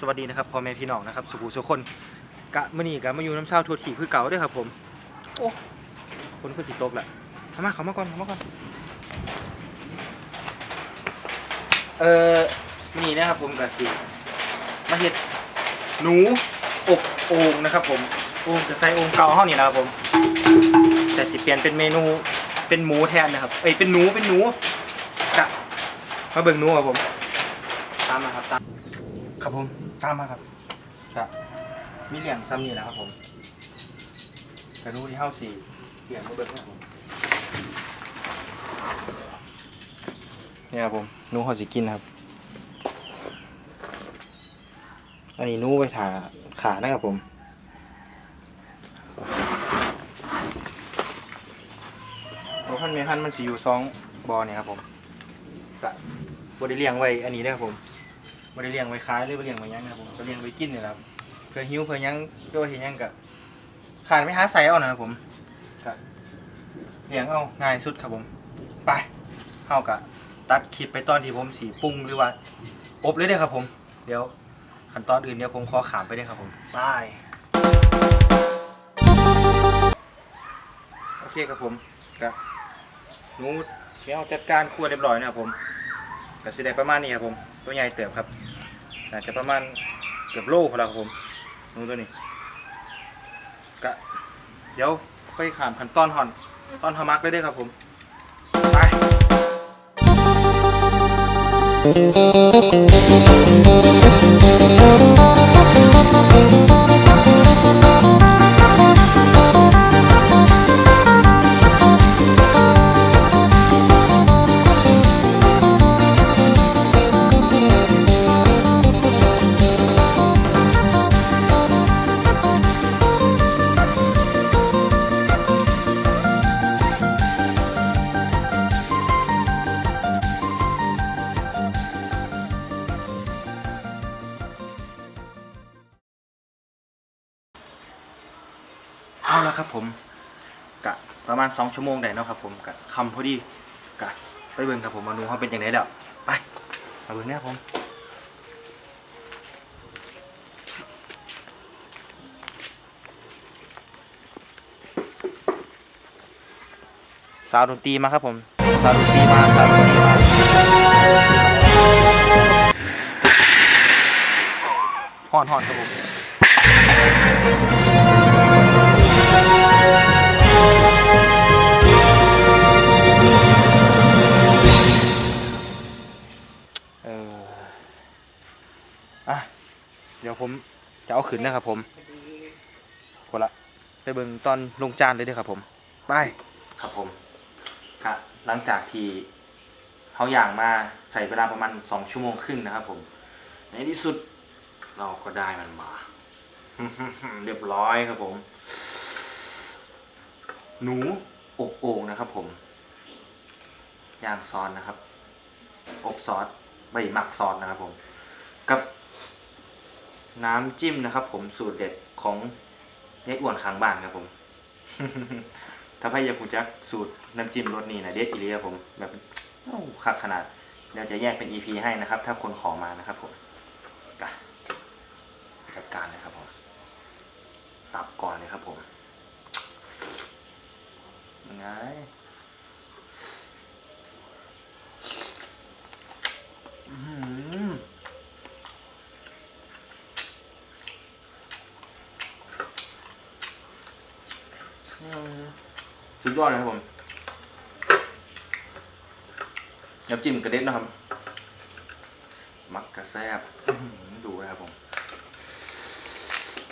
สวัสดีนะครับพ่อแม่พี่น้องนะครับ สุภูสุคนกะมื่อนี้กะมาอยู่น้ำเช้าทัวร์ถี่คือเก่าด้วยครับผมโอ้คนคือสิตกแหละเข้ามาเข้ามาก่อนเข้ามาก่อนเอ่อนี่นะครับผมกะสิมาเห็ดหนูอบโอ่งนะครับ ผมโอ่งจะใส่โอ่งเก่าเฮานี่นะครับผม แต่สิเปลี่ยนเป็นเมนูเป็นหมูแทนนะครับเอ้ยเป็นหนูเป็นหนูกะมาเบิ่งหนูครับผมตามมาครับตาม ครับผมตามมาครับครับมีเหลี่ยมซ้ำนี่แหละครับผมกระดูที่เฮ้าสี่เหลี่ยมมาเบิ่งครับผมนี่ครับผมหนูเขาสิกินครับ อันนี้หนูไปถาขานะครับผมโอ้พันเมพันมันสีอยู่สองบอเนี่ยครับผมกะบไดิเลี้ยงไว้อันนี้นะครับผม บริเลี้ยงไว้ขายหรือบ่เลี้ยงไว้หยังนะครับผมก็เลี้ยงไว้กินนี่แหละครับเพื่อหิวเพื่อหยังเพื่อว่าเห็นยังกับขาดไม่หาใส่เอานะครับผมก็เลี้ยงเอาง่ายสุดครับผม ไปเข้ากะตัดคลิปไปตอนที่ผมสีปรุงหรือว่าอบเลยเด้อครับผม เดี๋ยวขั้นตอนอื่นเดี๋ยวผมขอขามไปเด้อครับผมไปโอเคครับผมกับนูเดี๋ยวจัดการครัวเรียบร้อยนะครับผมก็สิได้ประมาณนี้ครับผม ตัวใหญ่เติบครับอาจจะประมาณเกือบโลพอแล้วครับผมนูตัวนี้กะเดี๋ยวไปขามขั้นตอนห่อนตอนทามักได้ด้วยครับผมไป เอาละครับผมกะประมาณสองชั่วโมงได้เนาะครับผมกะคำพอดีกะไปเบิ่งครับผมมาดูเขาเป็นยังไงแล้วไปมาเบิ่งเนี่ยผมสาวดนตรีมาครับผมสาวดนตรีมาสาวดนตรีมาห่อนห่อนครับผม ยวผมจะเอาขึ้นนะครับผมคนละไปเบิ่งตอนลงจานเลยเด้อครับผมไปครับผมครับหลังจากที่เขาอย่างมาใส่เวลาประมาณสองชั่วโมงครึ่งนะครับผมในที่สุดเราก็ได้มันมา เรียบร้อยครับผม หนูอบโอ่งนะครับผมย่างซอสนะครับ อบซอสใบหมักซอสนะครับผม กับ น้ำจิ้มนะครับผมสูตรเด็ดของยายอ้วนข้างบ้านครับผมถ้าใครอยากรู้จักสูตรน้ำจิ้มรสนี้นะเด็ดอีเลียผม แบบโอ้คักขนาดเดี๋ยวจะแยกเป็น EP ให้นะครับ ถ้าคนขอมานะครับผมจัดการเลยครับผมตับก่อนเลยครับผมยังไงอืม สุดยอดเลยครับผมน้ำจิ้มกระเด็ดนะครับ มักกระแซบอื้อหือดูนะครับผม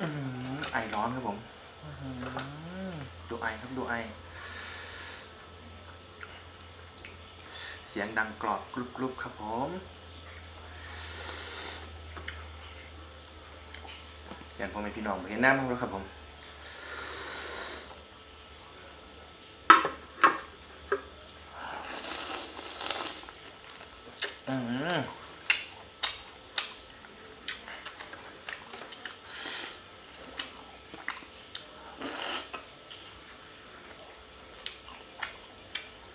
อื้อหือไอร้อนครับผมอื้อหือดูไอครับดูไอ เสียงดังกรอบกรุบๆครับผมอย่างพ่อแม่พี่น้องบ่เห็นหน้ามั้งแล้วครับผม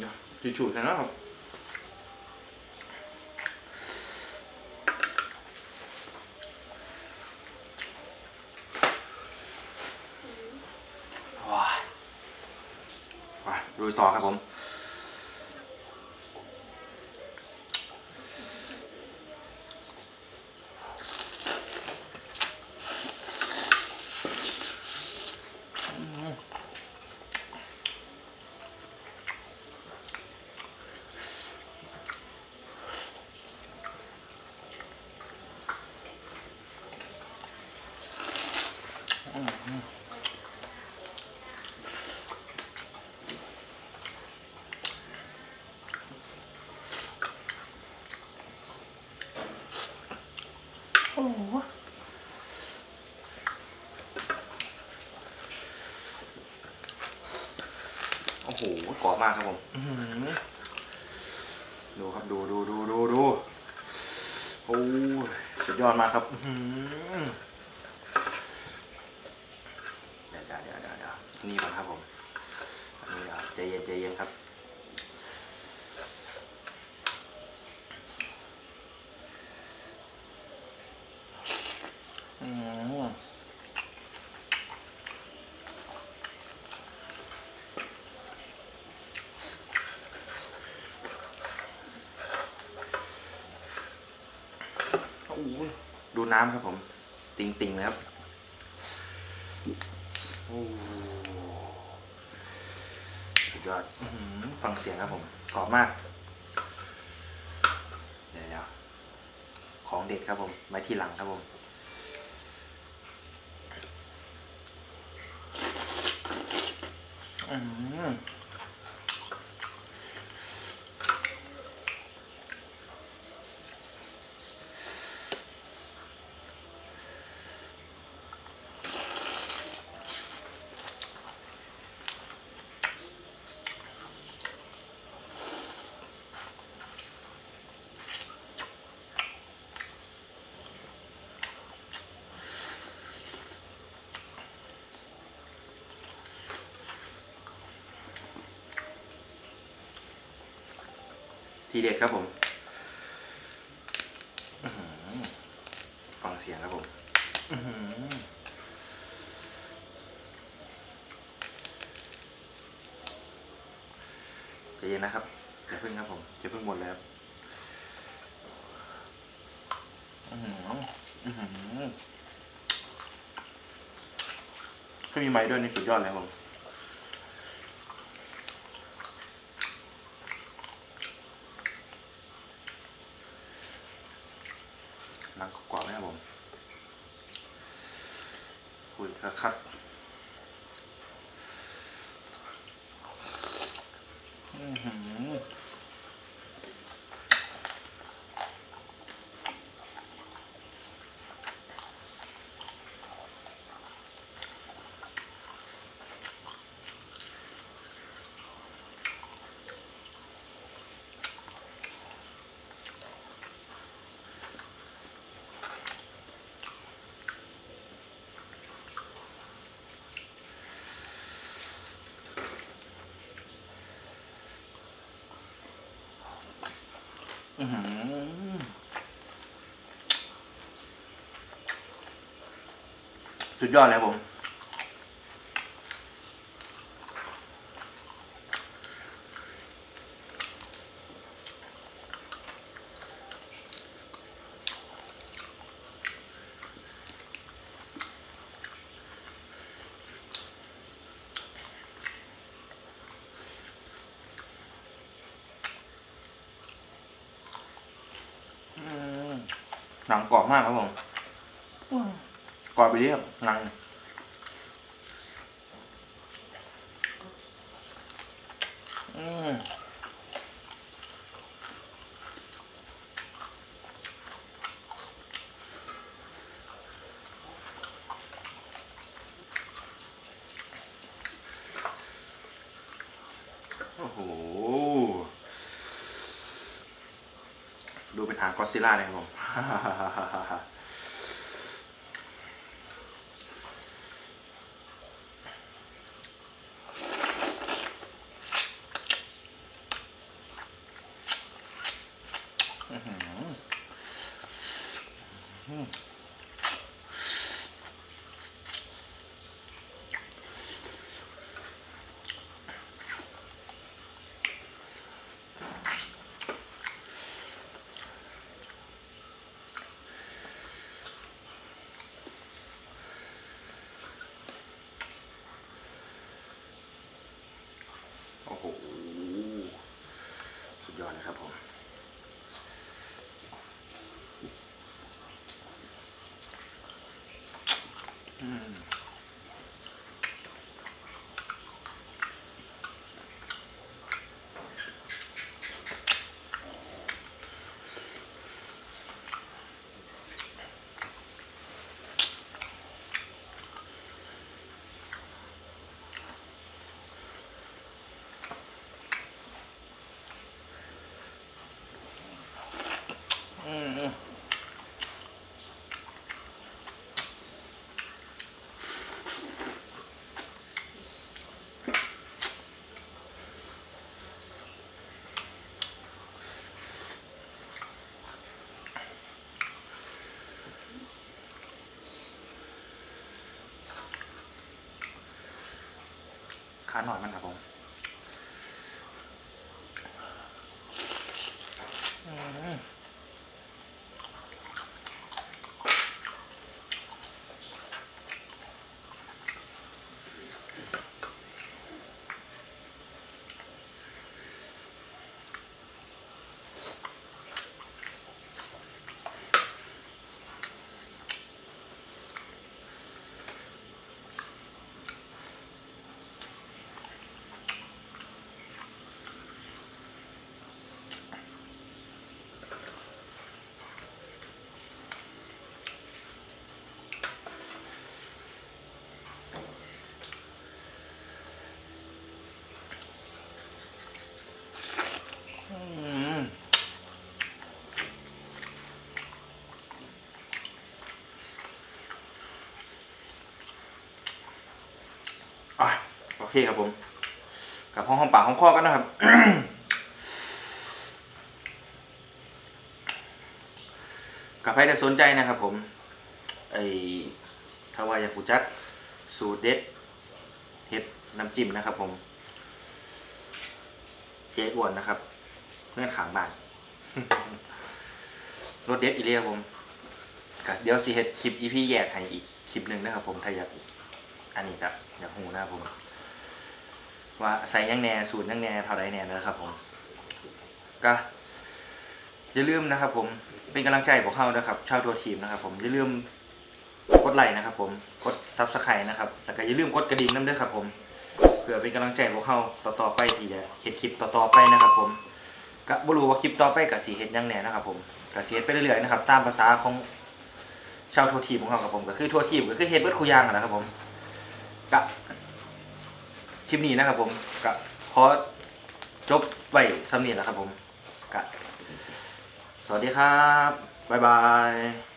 Ja, die ช่ไหมครับว้าวไปลุต่อครับผม อ้โหกรอบมากครับผมอื้อหือดูครับดูดูดูดูดูโอ้ยสุดยอดมากครับอื้อหือเดี๋ยวเดี๋ยวเดี๋ยวเดี๋ยวเดี๋ยวนี่ก่อนครับผมอันนี้เดี๋ยวใจเย็นใจเย็นครับอืมโอ้โหดู น้ำครับผม ติงติงๆเลยครับโอ้สุดยอดอฟังเสียงครับผมกรอบมาก เดี๋ยวๆของเด็ดครับผมไว้ทีหลังครับผมอืม ทีเด็ดครับผมฟังเสียงครับผมอื้อหือใจเย็นนะครับอย่าเพิ่งครับผมอย่าเพิ่งหมดเลยครับอื้อหืออื้อหือถ้ามีไม้ด้วยนี่สุดยอดเลยครับผม นังกรอบๆไหมครับผมคุยครับครับอือหือ สุดยอดเลยผม หนังกรอบมากครับผมกรอบไปเรียบหนังอืมโอ้โห ดูเป็นหางก็อดซิลล่าเลยครับผม Mm. ขาหน่อยมันครับผมอืม เคครับผม กับห้องห้องปากห้องคอกันนะครับกับใครที่สนใจนะครับผม ไอ้ทาวายากุจักสูตรเด็ดเห็ดน้ำจิ้มนะครับผม เจ๊อ้วนนะครับ เพื่อนขางบ้านรถเด็ดอีเลียผมกับเดี๋ยวสิเฮ็ดคลิปอีพีแยกให้อีกคลิปหนึ่งนะครับผมถ้าอยากอันนี้ครับอยากหูนะครับผม ว่าใส่ยังแหน่สูตรยังแหน่เท่าไรแหน่นะครับผมก็อย่าลืมนะครับ ผมเป็นกำลังใจพวกเขานะครับชาวตัวทีมนะครับ ผมอย่าลืมกดไลค์นะครับ ผมกดซับสไครต์นะครับแล้วก็อย่าลืมกดกระดิ่งน้ำด้วยครับ ผมเพื่อเป็นกำลังใจพวกเขาต่อๆไปที่จะเห็ดคลิปต่อๆไปนะครับ ผมก็บรู้ว่าคลิปต่อไปกับสีเห็ดยังแหน่นะครับ ผมกับสีเห็ดไปเรื่อยๆนะครับ ตามภาษาของชาวทัวทีมของเขาครับผมก็คือทัวทีมก็คือเฮ็ดเบิร์ดคูยางนะครับผม ลิปนี้นะครับผมกับขอจบไว้สำเนียงแล้วครับผมกับสวัสดีครับ บ๊ายบาย